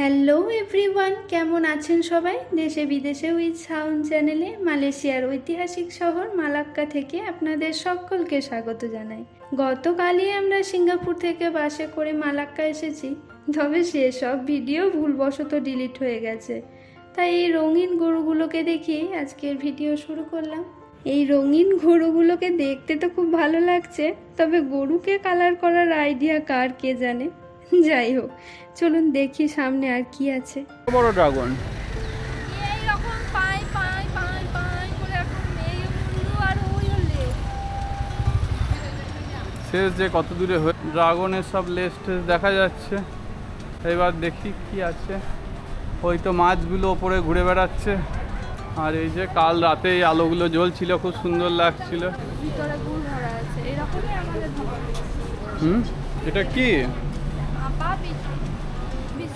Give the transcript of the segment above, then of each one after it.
Hello everyone কেমন আছেন সবাই? দেশে বিদেশে উইথ সাউন্ড চ্যানেলে মালয়েশিয়ার ঐতিহাসিক শহর মালাক্কা থেকে আপনাদের সকলকে স্বাগত জানাই। গতকালই আমরা সিঙ্গাপুর থেকে বাসে করে মালাক্কা এসেছি, তবে সেসব ভিডিও ভুলবশত ডিলিট হয়ে গেছে। তাই এই রঙিন গরুগুলোকে দেখেই আজকের ভিডিও শুরু করলাম। এই রঙিন গরুগুলোকে দেখতে তো খুব ভালো লাগছে, তবে গরুকে কালার করার আইডিয়া কার কে জানে? যাই হোক চলুন দেখি সামনে আর কি আছে। বড় ড্রাগন। শেষ যে কত দূরে হয়ে ড্রাগনের সব লেস টেস দেখা যাচ্ছে। এবার দেখি কি আছে। ওই তো মাছগুলো ওপরে ঘুরে বেড়াচ্ছে। আর এই যে কাল রাতে এই আলোগুলো জ্বলছিল খুব সুন্দর লাগছিল। ভিতরে গুড় ভরা আছে। এরকমই আমাদের হুম? এটা কি?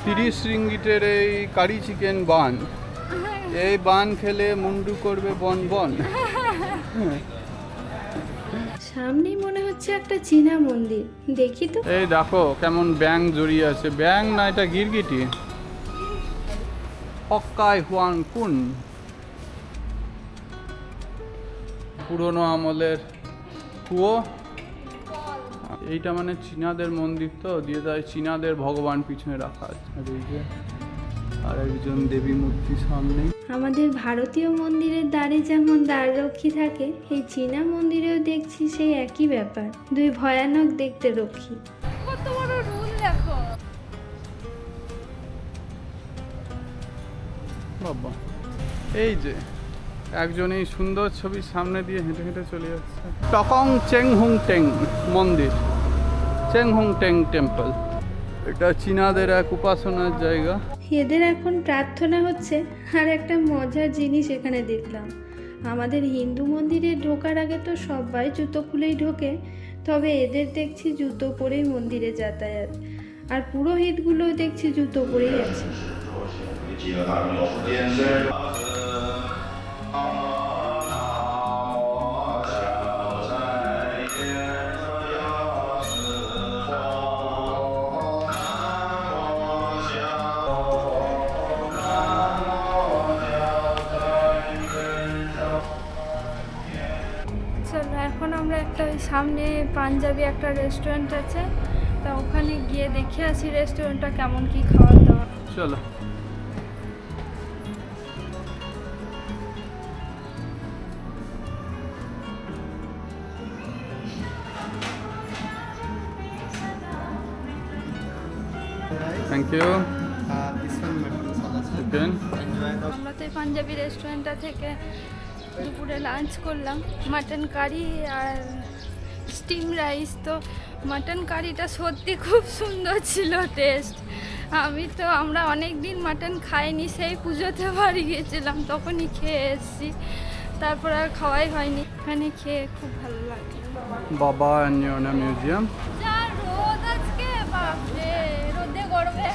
তিরিশ রিঙ্গিটের এই কারি চিকেন বান। এই বান খেলে মুন্ডু করবে বন বন। সামনেই মনে হচ্ছে একটা চীনা মন্দির। দেখি তো। এই দেখো কেমন ব্যাং জড়িয়ে আছে। ব্যাং না এটা গিরগিটি? হক্কাই হুয়ান কুন। পুরনো আমলের কুয়ো। এইটা মানে চীনাদের মন্দির তো দিয়ে দেয় চীনাদের ভগবান পিছনে রাখা আছে। আর এই যে আর একজন দেবী মূর্তি সামনে আমাদের ভারতীয় মন্দিরের দ্বারে যেমন দ্বাররক্ষী থাকে এই চীনা মন্দিরেও দেখছি সেই একই ব্যাপার। দুই ভয়ানক দেখতে রক্ষী। কত বড় রুল দেখো। বাবা এই যে একজন এই সুন্দর ছবির সামনে দিয়ে হেঁটে হেঁটে চলে যাচ্ছে। টকং চেং হুং টেং মন্দির। চেং টেং টেম্পল। এটা চীনাদের এক উপাসনার জায়গা। এদের এখন প্রার্থনা হচ্ছে, আর একটা মজার জিনিস এখানে দেখলাম। আমাদের হিন্দু মন্দিরে ঢোকার আগে তো সবাই জুতো খুলেই ঢোকে, তবে এদের দেখছি জুতো পরেই মন্দিরে যাতায়াত, আর পুরোহিতগুলো দেখছি জুতো পরেই আছে। একটা ওই সামনে পাঞ্জাবি একটা রেস্টুরেন্ট আছে তা ওখানে গিয়ে দেখে আসি রেস্টুরেন্টটা কেমন কি খাবার দাবার চলো। থ্যাংক ইউ আমরা তো পাঞ্জাবি রেস্টুরেন্টটা থেকে দুপুরে লাঞ্চ করলাম মাটন কারি আর স্টিম রাইস তো মাটন কারিটা সত্যি খুব সুন্দর ছিল টেস্ট আমি তো আমরা অনেক দিন মাটন খাইনি সেই পুজোতে বাড়ি গিয়েছিলাম তখনই খেয়ে এসেছি। তারপর আর খাওয়াই হয়নি এখানে খেয়ে খুব ভালো লাগে বাবা মিউজিয়াম যা রোদ আজকে বাপরে রোদে গরমে।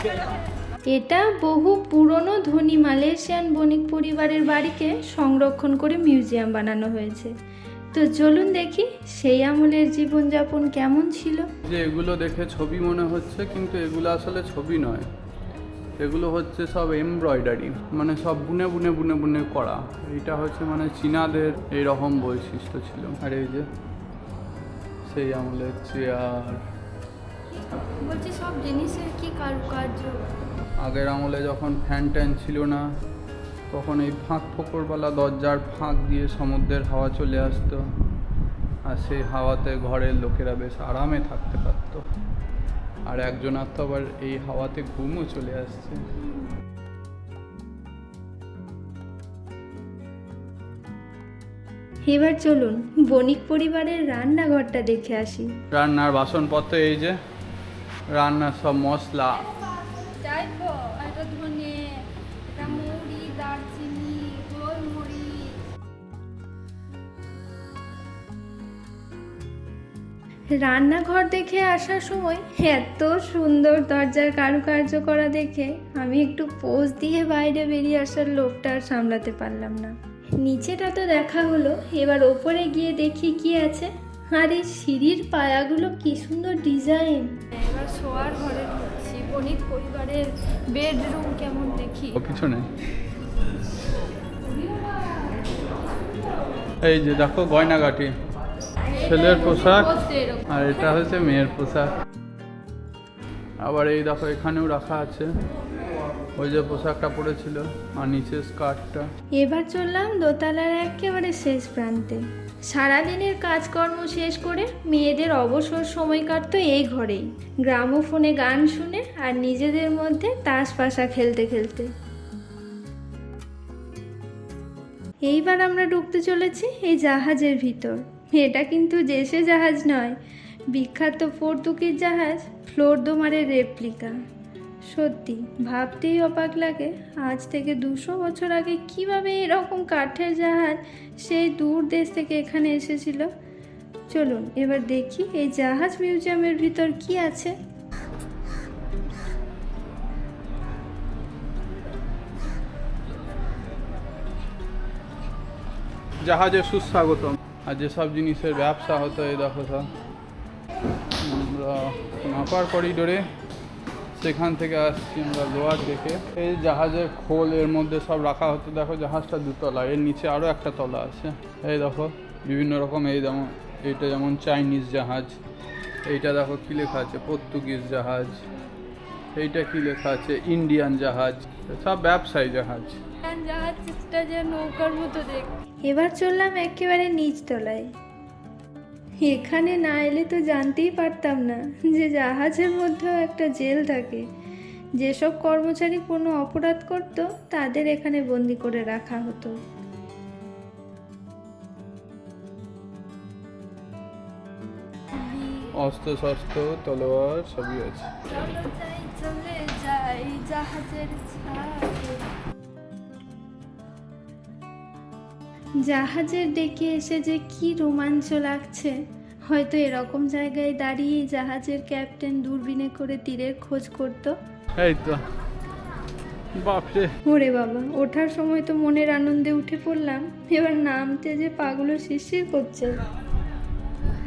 এটা বহু পুরনো ধনী মালয়েশিয়ান বণিক পরিবারের বাড়িকে সংরক্ষণ করে মিউজিয়াম বানানো হয়েছে। তো চলুন দেখি সেই আমলের জীবনযাপন কেমন ছিল। যে এগুলো দেখে ছবি মনে হচ্ছে কিন্তু এগুলো আসলে ছবি নয়। এগুলো হচ্ছে সব এমব্রয়ডারি মানে সব বুনে বুনে বুনে বুনে করা। এটা হচ্ছে মানে চীনাদের এইরকম বৈশিষ্ট্য ছিল। আর এই যে সেই আমলের চেয়ার। বলছি সব জিনিসের কি কারুকার্য? আগের আমলে যখন ফ্যান ট্যান ছিল না তখন এই ফাঁক ফোকরওয়ালা দরজার ফাঁক দিয়ে সমুদ্রের হাওয়া চলে আসতো। আর সেই হাওয়াতে ঘরের লোকেরা বেশ আরামে থাকতে পারত। আর একজনার তো আবার এই হাওয়াতে ঘুমও চলে আসছে। এবার চলুন বণিক পরিবারের রান্নাঘরটা দেখে আসি। রান্নার বাসনপত্র এই যে রান্নার সব মশলা রান্নাঘর দেখে আসার সময় এত সুন্দর দরজার কারুকার্য করা দেখে আমি একটু পোজ দিয়ে বাইরে বেরিয়ে আসার লোকটা আর সামলাতে পারলাম না। নিচেটা তো দেখা হলো এবার ওপরে গিয়ে দেখি কি আছে। আর এই সিঁড়ির পায়াগুলো কি সুন্দর ডিজাইন। এবার শোয়ার ঘরে ঢুকছি বণিক পরিবার এবারের বেডরুম কেমন দেখি? ও কিছু নেই। এই যে দেখো গয়নাগাটি। ছেলের পোশাক আর এটা হচ্ছে মেয়ের পোশাক। আবার এই দেখো এখানেও রাখা আছে। ওই যে পোশাকটা পরেছিল আর নিচে স্কার্টটা। এবার চললাম দোতলার একেবারে শেষ প্রান্তে। সারাদিনের কাজকর্ম শেষ করে মেয়েদের অবসর সময় কাটতো এই ঘরেই। গ্রামোফোনে গান শুনে আর নিজেদের মধ্যে তাস পাশা খেলতে খেলতে। এইবার আমরা ঢুকতে চলেছি এই জাহাজের ভিতর। এটা কিন্তু দেশে জাহাজ নয়, বিখ্যাত পর্তুগিজ জাহাজ ফ্লোরদোমারের রেপ্লিকা। সত্যি, ভাবতেই অবাক লাগে, আজ থেকে দুশো বছর আগে কীভাবে এরকম কাঠের জাহাজ সেই দূর দেশ থেকে এখানে এসেছিল? চলুন, এবার দেখি এই জাহাজ মিউজিয়ামের ভিতর কি আছে। জাহাজে সুস্বাগতম। আর যেসব জিনিসের ব্যবসা হতো এই দেখো সব। আমরা আপার করিডোরে সেখান থেকে আসছি আমরা লোয়ার দেখে এই জাহাজের খোল এর মধ্যে সব রাখা হতো। দেখো জাহাজটা দুতলা, এর নিচে আরও একটা তলা আছে। এই দেখো, বিভিন্ন রকম এই যেমন, এইটা যেমন চাইনিজ জাহাজ, এইটা দেখো কী লেখা আছে? পর্তুগিজ জাহাজ, এইটা কী লেখা আছে? ইন্ডিয়ান জাহাজ, সব ব্যবসায়ী জাহাজ। জাহাজটা যে নৌকার মতো দেখ। এবার চললাম একেবারে নিচতলায় এখানে না এলে তো জানতেই পারতাম না যে জাহাজের মধ্যেও একটা জেল থাকে। যেসব কর্মচারী কোনো অপরাধ করত তাদের এখানে বন্দি করে রাখা হতো। অস্ত্র শস্ত্র তলোয়ার সবই আছে। চলে যাই জাহাজের ছাদে জাহাজের ডেকে এসে যে কি রোমাঞ্চ লাগছে। হয়তো এরকম জায়গায় দাঁড়িয়ে জাহাজের ক্যাপ্টেন দূরবীনে করে তীরের খোঁজ করত। এই তো। বাপরে। ওরে বাবা ওঠার সময় তো মনের আনন্দে উঠে পড়লাম। এবার নামতে যে পাগুলো শিরশির করছে।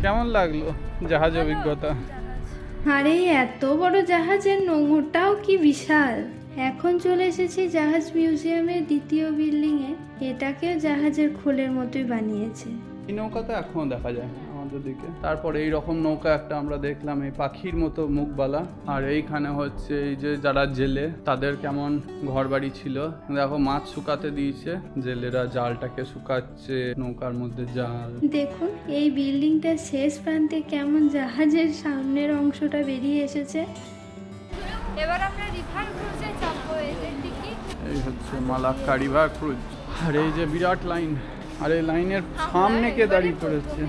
কেমন লাগল জাহাজ অভিজ্ঞতা? আরে এত বড় জাহাজের নোংরটাও কি বিশাল? এখন চলে এসেছি জাহাজ মিউজিয়ামের দ্বিতীয় বিল্ডিংয়ে। এটাকেও জাহাজের খোলের মতোই বানিয়েছে। এই নৌকা তো এখনও দেখা যায় আমাদের দিকে। তারপরে এই রকম নৌকা একটা আমরা দেখলাম এই পাখির মতো মুখবালা। আর এইখানে হচ্ছে এই যে যারা জেলে তাদের কেমন ঘর বাড়ি ছিল। দেখো মাছ শুকাতে দিয়েছে। জেলেরা জালটাকে শুকাচ্ছে নৌকার মধ্যে জাল। দেখুন এই বিল্ডিংটার শেষ প্রান্তে কেমন জাহাজের সামনের অংশটা বেরিয়ে এসেছে। এবার আমরা রিভার ক্রুজে চাপবো এদের টিকিট এই হচ্ছে মালাক্কা রিভার ক্রুজ। আর এই যে বিরাট লাইন আর এই লাইনের সামনে কে দাঁড়িয়ে পড়েছে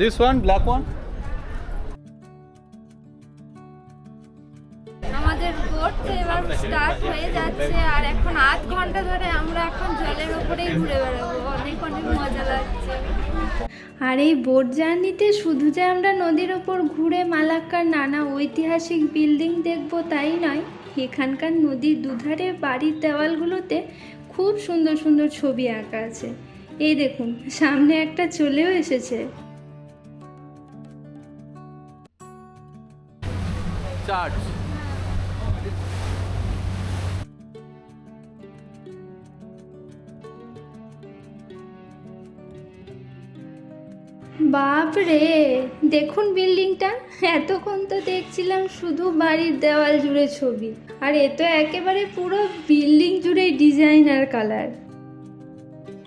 দিস ওয়ান ব্ল্যাক ওয়ান আমাদের বোট এবার স্টার্ট হয়ে যাচ্ছে আর এখন আধ ঘণ্টা ধরে আমরা এখন জলের উপরেই ঘুরে বেড়াবো। অনেক অনেক মজা লাগছে। আর এই বোট জার্নিতে শুধু যে আমরা নদীর ওপর ঘুরে মালাক্কার নানা ঐতিহাসিক বিল্ডিং দেখব তাই নয়, এখানকার নদীর দুধারে বাড়ির দেওয়ালগুলোতে খুব সুন্দর সুন্দর ছবি আঁকা আছে। এই দেখুন, সামনে একটা চলেও এসেছে। চার্চ বাপ রে, দেখুন বিল্ডিংটা। এতক্ষণ তো দেখছিলাম শুধু বাড়ির দেওয়াল জুড়ে ছবি। আর এ তো একেবারে পুরো বিল্ডিং জুড়ে ডিজাইন আর কালার।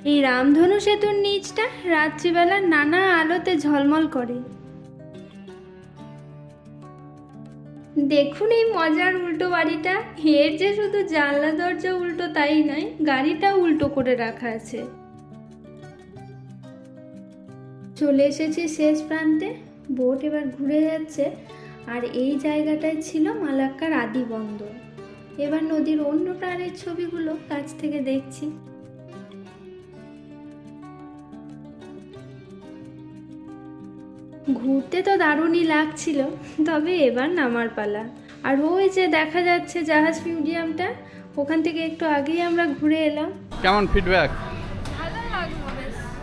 এই রামধনু সেতুর নিচটা রাত্রিবেলা নানা আলোতে ঝলমল করে। দেখুন এই মজার উল্টো বাড়িটা। এর যে শুধু জানলা দরজা উল্টো তাই নয় গাড়িটা উল্টো করে রাখা আছে। চলে এসেছি শেষ প্রান্তে। বোট এবার ঘুরে যাচ্ছে। আর এই জায়গাটায় ছিল মালাক্কার আদি বন্দর। এবার নদীর অন্য প্রাণের ছবিগুলো কাছ থেকে দেখছি। ঘুরতে তো দারুণই লাগছিল, তবে এবার নামার পালা। আর ওই যে দেখা যাচ্ছে জাহাজ মিউজিয়ামটা ওখান থেকে একটু আগেই আমরা ঘুরে এলাম। কেমন ফিডব্যাক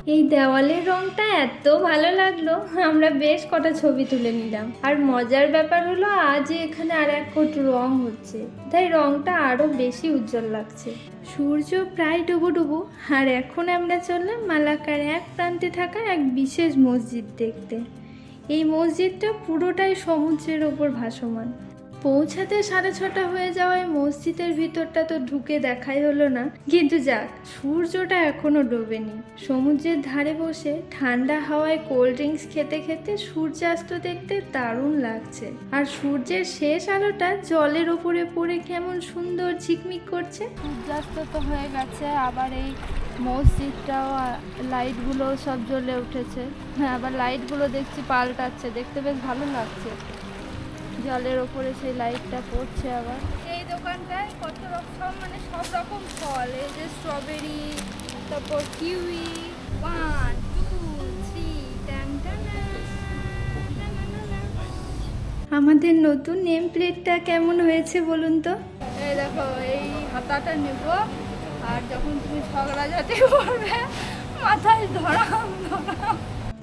এই দেওয়ালের রংটা এত ভালো লাগল। আমরা বেশ কটা ছবি তুলে নিলাম। আর মজার ব্যাপার হলো আজ এখানে আর এক কোট রং হচ্ছে। তাই রংটা আরও বেশি উজ্জ্বল লাগছে। সূর্য প্রায় ডুবু ডুবু। আর এখন আমরা চললাম মালাকার এক প্রান্তে থাকা এক বিশেষ মসজিদ দেখতে। এই মসজিদটা পুরোটাই সমুদ্রের ওপর ভাসমান। পৌঁছাতে সাড়ে ছটা হয়ে যাওয়ায় মসজিদের ভিতরটা তো ঢুকে দেখাই হলো না। কিন্তু যাক, সূর্যটা এখনও ডোবেনি। সমুদ্রের ধারে বসে ঠান্ডা হাওয়ায় কোল্ড ড্রিঙ্কস খেতে খেতে সূর্যাস্ত দেখতে দারুণ লাগছে। আর সূর্যের শেষ আলোটা জলের ওপরে পড়ে কেমন সুন্দর ঝিকমিক করছে। সূর্যাস্ত তো হয়ে গেছে, আবার এই মসজিদটাও লাইটগুলো সব জ্বলে উঠেছে। হ্যাঁ আবার লাইটগুলো দেখছি পাল্টাচ্ছে, দেখতে বেশ ভালো লাগছে। জলের ওপরে সেই লাইটটা পড়ছে আবার। এই দোকানটায় কত রকম মানে সব রকম ফল এই যে স্ট্রবেরি তারপর কিউই ওয়ান টু থ্রি আমাদের নতুন নেম প্লেটটা কেমন হয়েছে বলুন তো? এই দেখো এই হাতাটা নেব আর যখন তুমি ঝগড়া যাতে করবে মাথায় ধরাম ধরাম।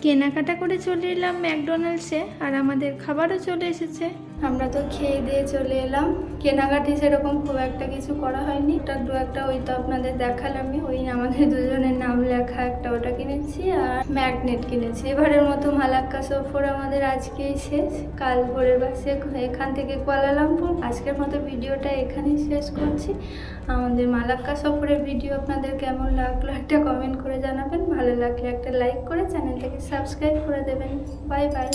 কেনাকাটা করে চলে এলাম ম্যাকডোনাল্ডসে আর আমাদের খাবারও চলে এসেছে। আমরা তো খেয়ে দিয়ে চলে এলাম। কেনাকাটি সেরকম খুব একটা কিছু করা হয়নি। ওটা দু একটা ওই তো আপনাদের দেখালামই। ওই আমাদের দুজনের নাম লেখা একটা ওটা কিনেছি আর ম্যাগনেট কিনেছি। এবারের মতো মালাক্কা সফর আমাদের আজকেই শেষ। কাল ভোরের বাসে এখান থেকে কুয়ালালামপুর। আজকের মতো ভিডিওটা এখানেই শেষ করছি। আমাদের মালাক্কা সফরের ভিডিও আপনাদের কেমন লাগল একটা কমেন্ট করে জানাবেন। ভালো লাগলে একটা লাইক করে চ্যানেলটাকে সাবস্ক্রাইব করে দেবেন। Bye bye